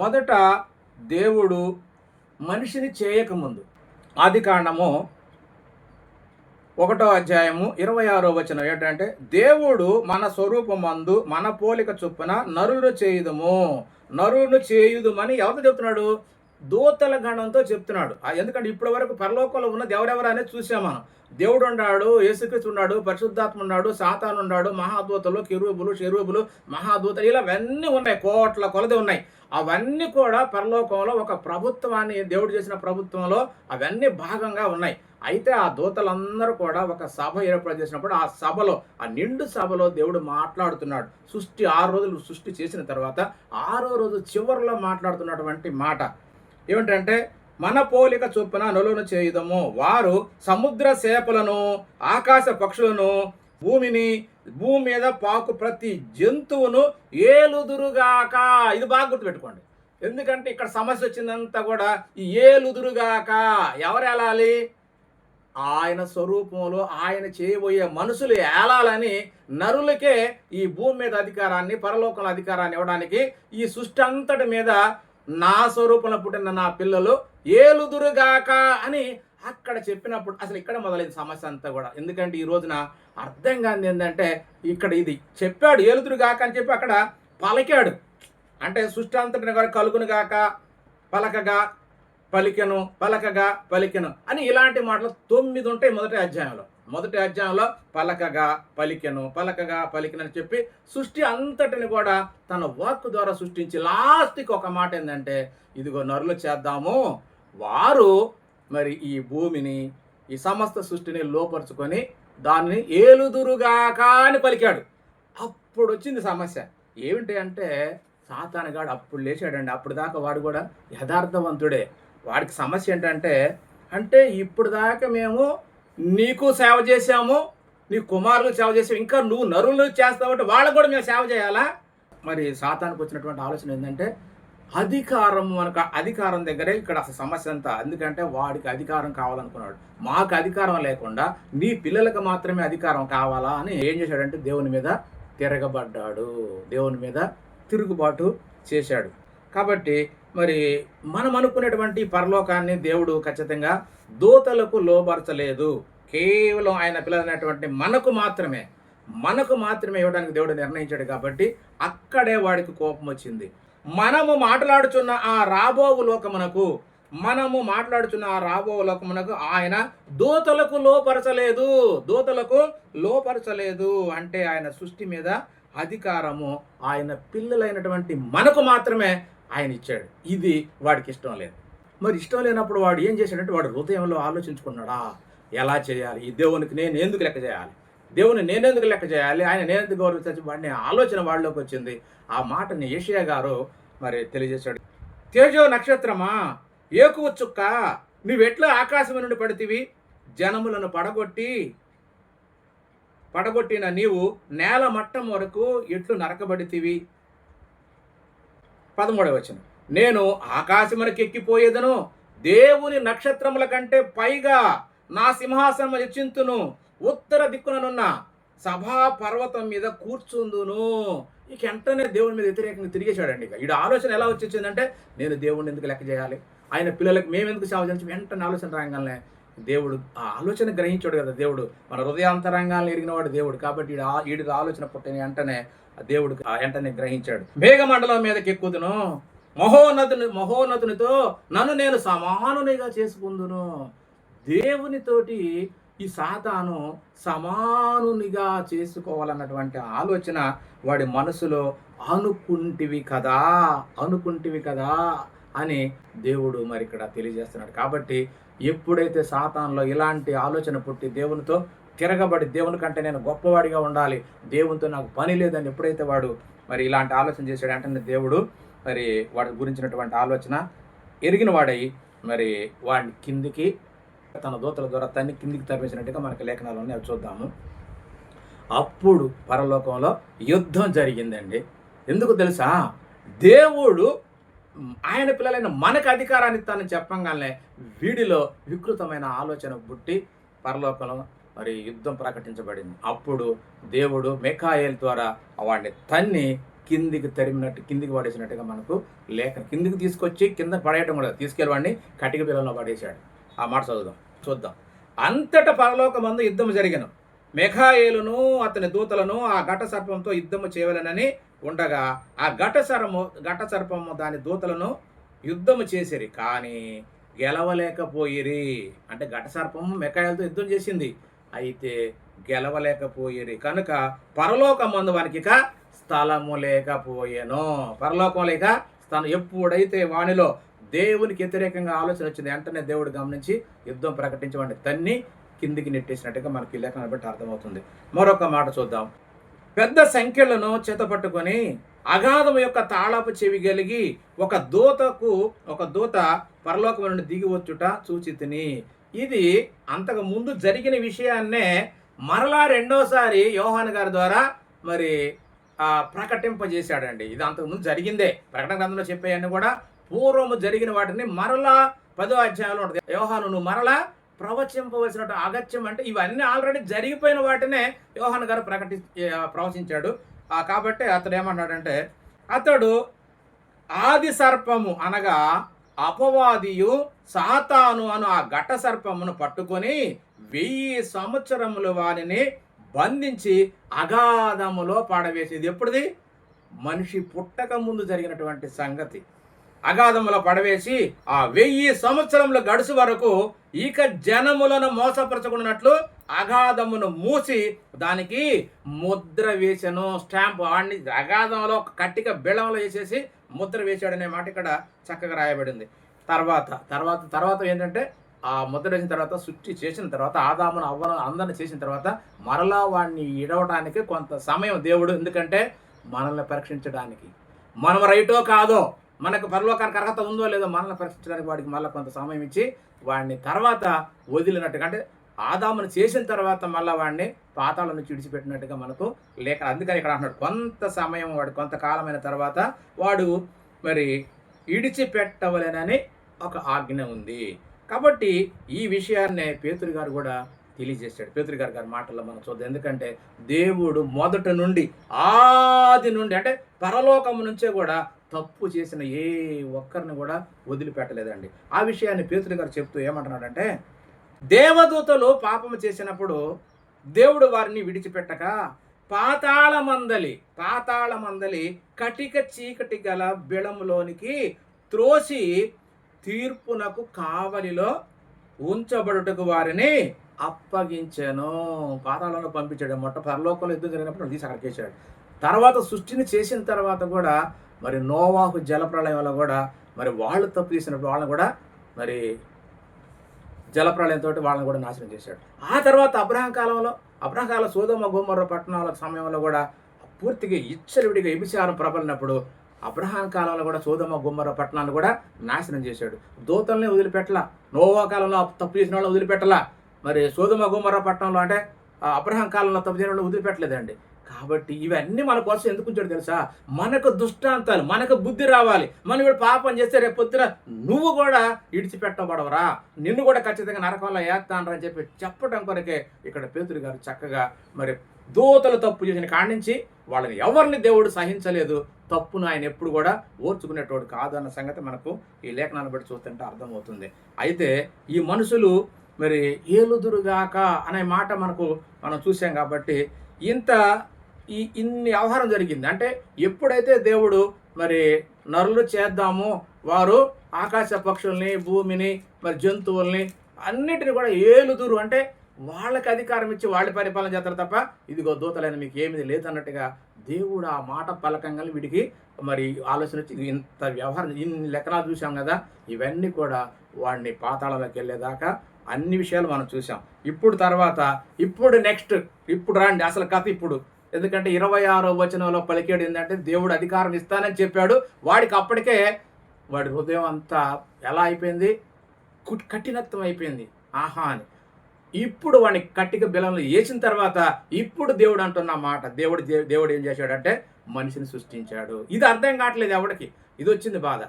మొదట దేవుడు మనిషిని చేయకముందు. ఆది కాండము ఒకటో అధ్యాయము ఇరవై ఆరో వచనం ఏంటంటే దేవుడు మన స్వరూపమందు మన పోలిక చొప్పున నరులు చేయుదము. నరులు చేయుదుమని ఎవరు చెప్తున్నాడు? దూతల గణంతో చెప్తున్నాడు. ఎందుకంటే ఇప్పటి వరకు పరలోకంలో ఉన్నది ఎవరెవరు అనేది చూసాం మనం. దేవుడు ఉన్నాడు యేసుక్రీస్తు ఉన్నాడు పరిశుద్ధాత్మ ఉన్నాడు సాతాను ఉన్నాడు మహాదూతలు కిరూబులు షెరూబులు మహాదూతలు ఇలా అవన్నీ ఉన్నాయి కోట్ల కొలది ఉన్నాయి. అవన్నీ కూడా పరలోకంలో ఒక ప్రభుత్వాన్ని దేవుడు చేసిన ప్రభుత్వంలో అవన్నీ భాగంగా ఉన్నాయి. అయితే ఆ దూతలందరూ కూడా ఒక సభ ఏర్పాటు చేసినప్పుడు ఆ సభలో ఆ నిండు సభలో దేవుడు మాట్లాడుతున్నాడు. సృష్టి ఆరు రోజులు సృష్టి చేసిన తర్వాత ఆరో రోజు చివరిలో మాట్లాడుతున్నటువంటి మాట. ఏమిటంటే మన పోలిక చొప్పున నలును చేయుదము. వారు సముద్ర చేపలను ఆకాశ పక్షులను భూమిని భూమి మీద పాకు ప్రతి జంతువును ఏలుదురుగాక. ఇది బాగా గుర్తుపెట్టుకోండి. ఎందుకంటే ఇక్కడ సమస్య వచ్చిందంతా కూడా ఈ ఏలుదురుగాక. ఎవరు ఏలాలి? ఆయన స్వరూపంలో ఆయన చేయబోయే మనుషులు ఏలాలని నరులకే ఈ భూమి మీద అధికారాన్ని పరలోకంలో అధికారాన్ని ఇవ్వడానికి ఈ సృష్టి అంతటి మీద నా స్వరూపంలో పుట్టిన నా పిల్లలు ఏలుదురుగాక అని అక్కడ చెప్పినప్పుడు అసలు ఇక్కడ మొదలైంది సమస్య అంతా కూడా. ఎందుకంటే ఈ రోజున అర్థం కాని ఏంటంటే ఇక్కడ ఇది చెప్పాడు ఏలుదురుగాక అని చెప్పి అక్కడ పలికాడు. అంటే సృష్టి అంతటిని కూడా కలుగును గాక పలకగా పలికెను పలకగా పలికెను అని ఇలాంటి మాటలు తొమ్మిది ఉంటాయి మొదటి అధ్యాయంలో. మొదటి అధ్యాయంలో పలకగా పలికెను పలకగా పలికినని చెప్పి సృష్టి అంతటిని కూడా తన వాక్ ద్వారా సృష్టించి లాస్ట్కి ఒక మాట ఏంటంటే ఇదిగో నరులు చేద్దాము. వారు మరి ఈ భూమిని ఈ సమస్త సృష్టిని లోపరుచుకొని దాన్ని ఏలుదురుగాక అని పలికాడు. అప్పుడు వచ్చింది సమస్య. ఏమిటి అంటే సాతానగాడు అప్పుడు లేచాడండి. అప్పుడు దాకా వాడు కూడా యథార్థవంతుడే. వాడికి సమస్య ఏంటంటే అంటే ఇప్పుడు దాకా మేము నీకు సేవ చేశాము నీ కుమారులు సేవ చేసాము ఇంకా నువ్వు నరులు చేస్తావంటే వాళ్ళకు కూడా మేము సేవ చేయాలా? మరి సాతానికి వచ్చినటువంటి ఆలోచన ఏంటంటే అధికారం మనకు అధికారం దగ్గరే ఇక్కడ అసలు సమస్య అంతా. ఎందుకంటే వాడికి అధికారం కావాలనుకున్నాడు. మాకు అధికారం లేకుండా నీ పిల్లలకు మాత్రమే అధికారం కావాలా అని ఏం చేశాడంటే దేవుని మీద తిరగబడ్డాడు. దేవుని మీద తిరుగుబాటు చేశాడు. కాబట్టి మరి మనం అనుకునేటువంటి పరలోకాన్ని దేవుడు ఖచ్చితంగా దూతలకు లోపరచలేదు కేవలం ఆయన పిల్లలైనటువంటి మనకు మాత్రమే మనకు మాత్రమే ఇవ్వడానికి దేవుడు నిర్ణయించాడు కాబట్టి అక్కడే వాడికి కోపం వచ్చింది. మనము మాట్లాడుచున్న ఆ రాబోవు లోకమునకు మనము మాట్లాడుచున్న ఆ రాబోవు లోకమునకు ఆయన దూతలకు లోపరచలేదు దూతలకు లోపరచలేదు అంటే ఆయన సృష్టి మీద అధికారము ఆయన పిల్లలైనటువంటి మనకు మాత్రమే ఆయన ఇచ్చాడు. ఇది వాడికి ఇష్టం లేదు. మరి ఇష్టం లేనప్పుడు వాడు ఏం చేశాడంటే వాడు హృదయంలో ఆలోచించుకున్నాడా ఎలా చేయాలి? ఈ దేవునికి నేను ఎందుకు లెక్క చేయాలి? దేవుని నేనెందుకు లెక్క చేయాలి? ఆయన నేనెందుకు గౌరవించచ్చు వాడిని ఆలోచన వాళ్ళలోకి వచ్చింది. ఆ మాటని ఏషియా గారు మరి తెలియజేశాడు. తేజో నక్షత్రమా? ఏకువ చుక్క. నువ్వెట్లా ఆకాశం నుండి పడితివి? జనములను పడగొట్టి పడగొట్టిన నీవు నేల మట్టం వరకు ఎట్లు నరకబడితివి? పదమూడవ వచనం. నేను ఆకాశమునకు ఎక్కిపోయేదను దేవుని నక్షత్రముల కంటే పైగా నా సింహాసనం హెచ్చింతును ఉత్తర దిక్కుననున్న సభా పర్వతం మీద కూర్చుందును. ఇక వెంటనే దేవుని మీద వ్యతిరేకంగా తిరిగేశాడండి ఇక. ఈడ ఆలోచన ఎలా వచ్చేసిందంటే నేను దేవుడిని ఎందుకు లెక్క చేయాలి? ఆయన పిల్లలకు మేము ఎందుకు సేవ చేయాలి? వెంటనే ఆలోచన రాగానే దేవుడు ఆ ఆలోచన గ్రహించాడు కదా దేవుడు. మన హృదయాంతరంగాలను ఎరిగిన వాడు దేవుడు. కాబట్టి ఈడ ఈడి ఆలోచన పుట్టిన వెంటనే దేవుడు ఆ వెంటనే గ్రహించాడు మేఘమండలం మీదకి ఎక్కుదును. మహోన్నతుని మహోన్నతునితో నన్ను నేను సమానునిగా చేసుకుందును. దేవునితోటి ఈ సాతాను సమానునిగా చేసుకోవాలన్నటువంటి ఆలోచన వాడి మనసులో అనుకుంటివి కదా అనుకుంటివి కదా అని దేవుడు మరి ఇక్కడ తెలియజేస్తున్నాడు. కాబట్టి ఎప్పుడైతే సాతాన్లో ఇలాంటి ఆలోచన పుట్టి దేవునితో తిరగబడి దేవుని కంటే నేను గొప్పవాడిగా ఉండాలి. దేవునితో నాకు పని లేదని ఎప్పుడైతే వాడు మరి ఇలాంటి ఆలోచన చేశాడు అంటే దేవుడు మరి వాడి గురించినటువంటి ఆలోచన ఎరిగిన వాడై మరి వాడిని కిందికి తన దూతల ద్వారా తన్ని కిందికి తప్పించినట్టుగా మనకి లేఖనాలు ఉన్నాయి అవి చూద్దాము. అప్పుడు పరలోకంలో యుద్ధం జరిగిందండి. ఎందుకు తెలుసా? దేవుడు ఆయన పిల్లలైన మనకు అధికారాన్ని ఇస్తానని చెప్పంగానే వీడిలో వికృతమైన ఆలోచన పుట్టి పరలోకంలో మరి యుద్ధం ప్రకటించబడింది. అప్పుడు దేవుడు మెకాయేల్ ద్వారా వాడిని తన్ని కిందికి తరిమినట్టు కిందికి పడేసినట్టుగా మనకు లేఖ కిందికి తీసుకొచ్చి కింద పడేయటం కూడా తీసుకెళ్ళి వాడిని కటిక పిల్లల్లో పడేశాడు. ఆ మాట చదువుదాం చూద్దాం. అంతటా పరలోకమందు యుద్ధం జరిగను. మెఘాయేలును అతని దూతలను ఆ ఘట సర్పంతో యుద్ధము చేయవలనని ఉండగా ఆ ఘట సర్పము ఘట సర్పము దాని దూతలను యుద్ధము చేసిరి. కానీ గెలవలేకపోయిరి. అంటే ఘట సర్పము మెకాయలతో యుద్ధం చేసింది. అయితే గెలవలేకపోయేది. కనుక పరలోకమందు వానికి ఇక స్థలము లేకపోయాను. పరలోకం లేక స్థలం ఎప్పుడైతే వానిలో దేవునికి వ్యతిరేకంగా ఆలోచన వచ్చింది వెంటనే దేవుడు గమనించి యుద్ధం ప్రకటించమని తన్ని కిందికి నెట్టేసినట్టుగా మనకి లేఖన బట్టి అర్థమవుతుంది. మరొక మాట చూద్దాం. పెద్ద సంఖ్యలను చేతపట్టుకొని అగాధం యొక్క తాళపు చెవి కలిగి ఒక దూతకు ఒక దూత పరలోకం నుండి దిగి వచ్చుట చూచి తిని ఇది అంతకు ముందు జరిగిన విషయాన్నే మరలా రెండోసారి యోహాన్ గారి ద్వారా మరి ప్రకటింపజేశాడండి. ఇది అంతకుముందు జరిగిందే. ప్రకటన గ్రంథంలో చెప్పేయన్నీ కూడా పూర్వము జరిగిన వాటిని మరలా పదో అధ్యాయంలో ఉంటుంది. యోహాను నువ్వు మరలా ప్రవచింపవలసిన అగత్యం అంటే ఇవన్నీ ఆల్రెడీ జరిగిపోయిన వాటినే యోహాన్ గారు ప్రకటి ప్రవచించాడు. కాబట్టి అతడు ఏమన్నాడంటే అతడు ఆది సర్పము అనగా అపవాదియు సాతాను అను ఆ ఘట సర్పమును పట్టుకొని వెయ్యి సంవత్సరములు వారిని బంధించి అగాధములో పాడవేసేది. ఎప్పుడుది? మనిషి పుట్టక ముందు జరిగినటువంటి సంగతి. అగాధములో పడవేసి ఆ వెయ్యి సంవత్సరములు గడుసు వరకు ఇక జనములను మోసపరచుకున్నట్లు అగాధమును మూసి దానికి ముద్ర వేసెను స్టాంప్ వాడిని అగాధంలో ఒక కట్టిక బిళ్ళంలో వేసేసి ముద్ర వేశాడనే మాట ఇక్కడ చక్కగా రాయబడింది. తర్వాత తర్వాత తర్వాత ఏంటంటే ఆ ముద్ర వేసిన తర్వాత సృష్టి చేసిన తర్వాత ఆదామును అవ్వను అందరిని చేసిన తర్వాత మరలా వాడిని ఇడవడానికి కొంత సమయం దేవుడు. ఎందుకంటే మనల్ని పరీక్షించడానికి. మనం రైటో కాదో మనకు పరలోకానికి అర్హత ఉందో లేదో మనల్ని పరీక్షించడానికి వాడికి మళ్ళీ కొంత సమయం ఇచ్చి వాడిని తర్వాత వదిలినట్టుగా అంటే ఆదామును చేసిన తర్వాత మళ్ళీ వాడిని పాతాళం నుంచి విడిచిపెట్టినట్టుగా మనకు లేఖ అందుకని ఇక్కడ అంటున్నాడు. కొంత సమయం వాడు కొంతకాలమైన తర్వాత వాడు మరి ఇడిచిపెట్టవలేనని ఒక ఆజ్ఞ ఉంది. కాబట్టి ఈ విషయాన్నే పేతురు గారు కూడా తెలియజేశాడు. పేతురు గారు గారి మాటల్లో మనం చూద్దాం. ఎందుకంటే దేవుడు మొదట నుండి ఆది నుండి అంటే పరలోకము నుంచే కూడా తప్పు చేసిన ఏ ఒక్కరిని కూడా వదిలిపెట్టలేదండి. ఆ విషయాన్ని పేతురు గారు చెప్తూ ఏమంటున్నాడంటే దేవదూతలు పాపము చేసినప్పుడు దేవుడు వారిని విడిచిపెట్టక పాతాళ మందలి పాతాళ మందలి కటిక చీకటి గల బిళములోనికి త్రోసి తీర్పునకు కావలిలో ఉంచబడుటకు వారిని అప్పగించాను. పాతాళంలో పంపించాడు. మొట్ట పరలోకంలో యుద్ధం జరిగినప్పుడు తీసి అక్కడికి వేసాడు తర్వాత సృష్టిని చేసిన తర్వాత కూడా మరి నోవాహు జలప్రళయంలో కూడా మరి వాళ్ళు తప్పు చేసినప్పుడు వాళ్ళని కూడా మరి జలప్రళయంతో వాళ్ళని కూడా నాశనం చేశాడు. ఆ తర్వాత అబ్రహం కాలంలో అబ్రహం కాలం సోదమ గోమర్ర పట్టణాల సమయంలో కూడా పూర్తిగా ఇచ్చలివిడిగా వ్యభిచారం ప్రబలినప్పుడు అబ్రహాం కాలంలో కూడా సోదమ గుమ్మర పట్టణాన్ని కూడా నాశనం చేశాడు. దూతల్ని వదిలిపెట్టలా నోవా కాలంలో తప్పు చేసిన వాళ్ళు వదిలిపెట్టలా. మరి సోదమ గుమ్మర పట్టణంలో అంటే ఆ అబ్రహాం కాలంలో తప్పు చేసిన వాళ్ళు వదిలిపెట్టలేదండి. కాబట్టి ఇవన్నీ మన కోసం ఎందుకు ఉంచాడు తెలుసా? మనకు దుష్టాంతాలు మనకు బుద్ధి రావాలి. మనం ఇప్పుడు పాపం చేస్తే రేపొద్దున నువ్వు కూడా ఇడిచిపెట్టబడవరా. నిన్ను కూడా ఖచ్చితంగా నరకంలో వేస్తానరా అని చెప్పి చెప్పడం కొరకే ఇక్కడ పేతురు గారు చక్కగా మరి దూతలు తప్పు చేసిన కాడి నుంచి వాళ్ళని ఎవరిని దేవుడు సహించలేదు. తప్పును ఆయన ఎప్పుడు కూడా ఓర్చుకునేటోడు కాదు అన్న సంగతి మనకు ఈ లేఖనాన్ని బట్టి చూస్తుంటే అర్థమవుతుంది. అయితే ఈ మనుషులు మరి ఏలుదురుగాక అనే మాట మనకు మనం చూసాం కాబట్టి ఇంత ఈ ఇన్ని వ్యవహారం జరిగింది. అంటే ఎప్పుడైతే దేవుడు మరి నరులు చేద్దాము వారు ఆకాశ పక్షుల్ని భూమిని మరి జంతువుల్ని అన్నిటిని కూడా ఏలుదురు. అంటే వాళ్ళకి అధికారం ఇచ్చి వాళ్ళ పరిపాలన చేస్తారు తప్ప ఇదిగో దూతలైన మీకు ఏమీ లేదన్నట్టుగా దేవుడు ఆ మాట పలకంగా వీడికి మరి ఆలోచన వచ్చి ఇంత వ్యవహారం ఇన్ని లెక్కనాలు చూసాం కదా ఇవన్నీ కూడా వాడిని పాతాళంలోకి వెళ్ళేదాకా అన్ని విషయాలు మనం చూసాం ఇప్పుడు తర్వాత ఇప్పుడు నెక్స్ట్ ఇప్పుడు రండి. అసలు కథ ఇప్పుడు. ఎందుకంటే ఇరవై ఆరో వచనంలో పలికేడు ఏంటంటే దేవుడు అధికారం ఇస్తానని చెప్పాడు. వాడికి అప్పటికే వాడి హృదయం అంతా ఎలా అయిపోయింది? కఠినత్వం అయిపోయింది. ఆహా అని. ఇప్పుడు వాడిని కట్టిక బిలంలో వేసిన తర్వాత ఇప్పుడు దేవుడు అంటున్న మాట దేవుడు దే- దేవుడు ఏం చేశాడంటే మనిషిని సృష్టించాడు. ఇది అర్థం కావట్లేదు ఎవడికి. ఇది వచ్చింది బాధ.